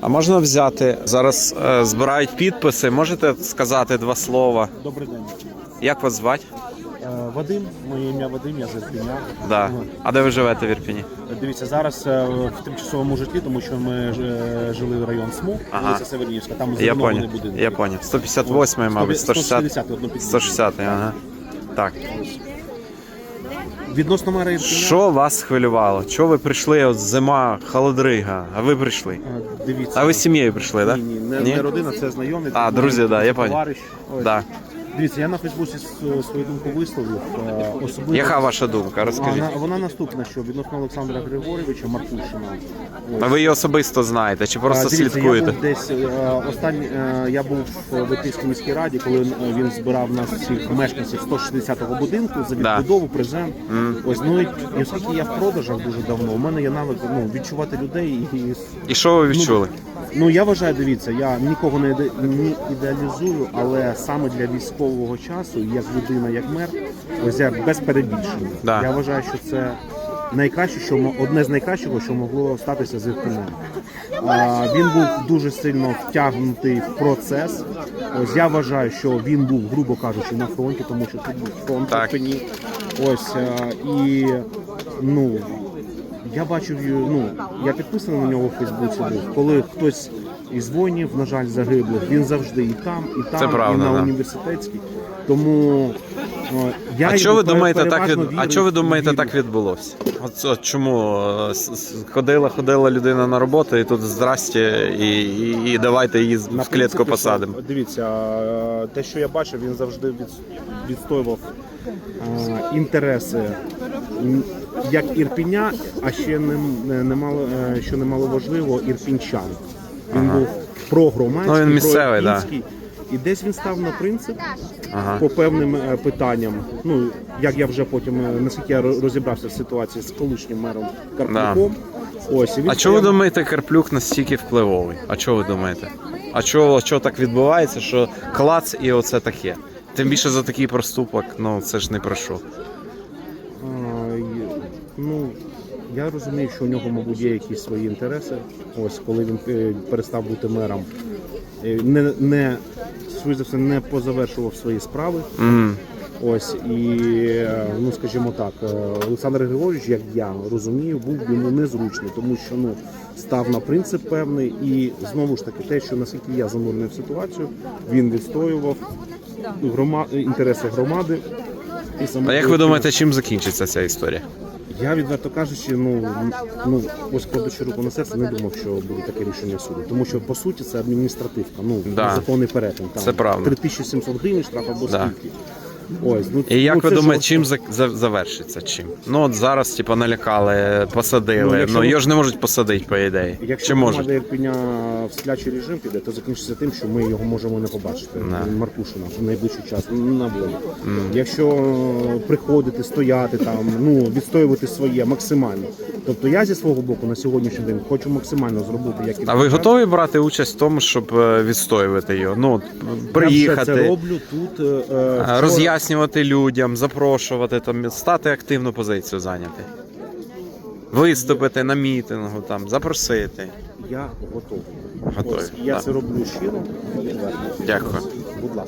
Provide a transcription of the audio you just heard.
А можна взяти зараз е, збирають підписи. Можете сказати два слова? Добрий день. Як вас звати? Е, Вадим, моє ім'я Вадим, я з Ірпеня. Да. Ну, А де ви живете в Ірпіні? Дивіться, зараз е, в тимчасовому житлі, тому що ми е, жили в район СМУ, Ага. вулиця Севернівська, там Я зруйнований понял. будинок. Я понял. 158, мабуть, 160. 160, одну підвідку. 160, ага. Так. Відносно мера Ірпеня, Що вас хвилювало? Чого ви прийшли? От зима, холодрига, а ви прийшли? е, дивіться. А ви з сім'єю прийшли, так? Ні, ні, не, не родина, це знайомий. А, друзі, да, я понял. Товариш. Ось. Да. Дивіться, я на Фейсбуці свою думку висловив. Особливо... Яка ваша думка? Розкажіть. Вона, вона наступна, що відносно Олександра Григорьовича Маркушина. А ви її особисто знаєте чи просто А, дивіться, слідкуєте? Я був десь е, останній е, я був в Італійській міській раді, коли е, він збирав нас всіх мешканців 160-го будинку за відбудову, презент. Ось ну і оскільки я в продажах дуже давно, у мене є навик ну, відчувати людей і, і І що ви відчули? Ну я вважаю, дивіться, я нікого не іде- не ідеалізую, але саме для військового часу, як людина, як мер, ось я без перебільшення. Да. Я вважаю, що це найкраще, що мо- одне з найкращого, що могло статися з Ірпенем. А, Він був дуже сильно втягнутий в процес. Ось я вважаю, що він був, грубо кажучи, на фронті, тому що тут був фронт в Так. Ірпені. Ось а, і ну я бачив, ну я підписаний на нього в Фейсбуці був. Коли хтось із воїнів, на жаль, загиблих, він завжди і там, і там, Це правда, і на да. університетській. Тому е, я А що ви думаєте, так від... а що ви думаєте, так відбулося? От, от чому е, с- с- ходила, ходила людина на роботу, і тут здрасте, і, і, і давайте її На в клітку принципі, посадимо. що, Дивіться, е, те, що я бачив, він завжди від, відстоював е, інтереси м, як ірпіня, а ще не, не, немало, е, що немало важливо, ірпінчан. Він був прогромадський, Ну, він місцевий, да. І десь він став на принцип Ага. по певним е, питанням. Ну як я вже потім, е, наскільки я розібрався в ситуації з колишнім мером Карпюком. Ось і він А чого ви думаєте, Карплюк настільки впливовий? А чого ви думаєте? А чого, чого так відбувається, що клац і оце таке? Тим більше за такий проступок, ну це ж не про що. Ну, я розумію, що у нього, мабуть, є якісь свої інтереси. Ось коли він е, перестав бути мером, е, не, не за все, не позавершував свої справи. М. Ось і е, ну скажімо так, Олександр Григорович, як я розумію, був йому незручний, тому що ну став на принцип певний, і знову ж таки, те, що наскільки я занурений в ситуацію, він відстоював грома... інтереси громади. І А як ви думаєте, чим закінчиться ця історія? Я відверто кажучи, ну ну ось кладучи руку на серце, не думав, що буде таке рішення суду. Тому що по суті це адміністративка, ну Да. незаконний перетин. Там Це правда. 3700 гривень штраф або Да. скільки. Ось, ну, І як ну, ви це думаєте, жорстко. чим за, за- завершиться? Чим? Ну от зараз, типу, налякали, посадили. Ну, Ну, якщо його ж не можуть посадити, по ідеї. Якщо Чи можуть? громада Ірпеня в сплячий режим піде, то закінчиться тим, що ми його можемо не побачити. Да. Маркушина в найближчий час на волі. Якщо е, приходити, стояти там, ну відстоювати своє максимально. Тобто я зі свого боку на сьогоднішній день хочу максимально зробити як і А ви готові брати участь в тому, щоб е, відстоювати його? Ну, от, Я вже це приїхати, роблю тут. е, е, вчора- роз'яснювати людям, запрошувати, там, стати активну позицію зайняти. Виступити на мітингу, там, запросити. Я готовий. Готовий, Ось, я так. це роблю щиро. Дякую. Будь ласка.